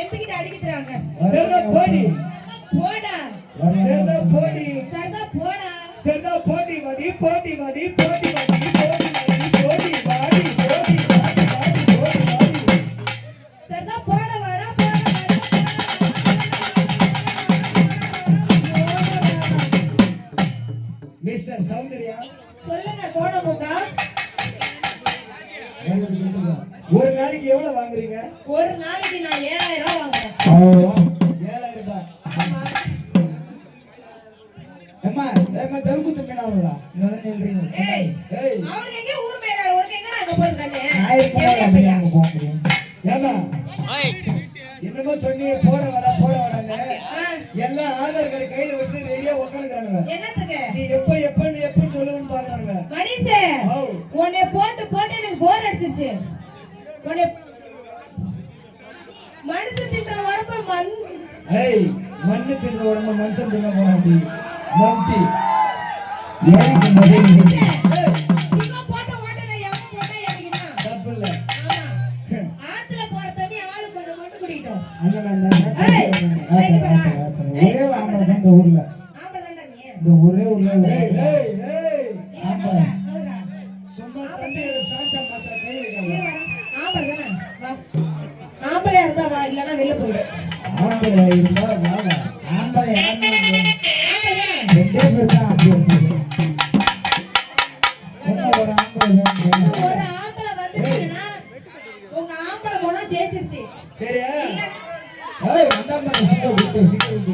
எம்பிக்கிட்ட அடிக்கிறாங்க. போடி. போடா. போடி. மிஸ்டர் சௌந்தர்யா. சொல்லுங்க கோணமுக்கா ஒரு நாளைக்கு எவ்வளவு வாங்குறீங்க? ஒரு நாளைக்கு நான் ஏழாயிரம் ரூபாய் வாங்குறேன். ஏழாயிரம் ரூபாய். அம்மா ஏமா தெருக்குத்து மீனாவுடா? ஏய், எங்க ஊர் பேர் உனக்கு எங்க அங்க போய் ரூபாய் அங்க போக முடியும் ஏமா என்னமோ சொன்னீங்க போட வாடா போட வாடாங்க எல்லாம் ஆதார் கார்டு கையில வச்சு ரெடியா உட்காந்துக்கிறானுங்க. உன்னை மனுஷன் தின்ற உடம்பு மண் ஏய் மண்ணு தின்ற உடம்பு மனுஷன் தின்ன போறாண்டி மம்டி ஏறிக்கு முதல் மனுஷே, இவன் போட்ட ஓட்டல எவன் போட்டா எனக்கு என்ன? தப்பு இல்ல. ஆமா. ஆத்துல போற தண்ணி ஆளுக்கு ஒண்ணு மட்டும் குடிக்கட்டும். ஏய், ஒரே ஆம்பளை தான் இந்த ஊர்ல. ஆம்பளை. இந்த ஒரே ஏய் ஏய். சும்மா இல்லைன்னா வெளில போயிடு. ஆம்பளை இருந்தா ஆம்பளை? ரெண்டே பேர் தான் ஒரு ஆம்பளை ஒரு ஆம்பளை வந்துட்டீங்கன்னா உங்க ஆம்பளை குணம் ஜெயிச்சிருச்சு. சரியா? ஏய் வந்தா சீக்கிரம் சீக்கிரம்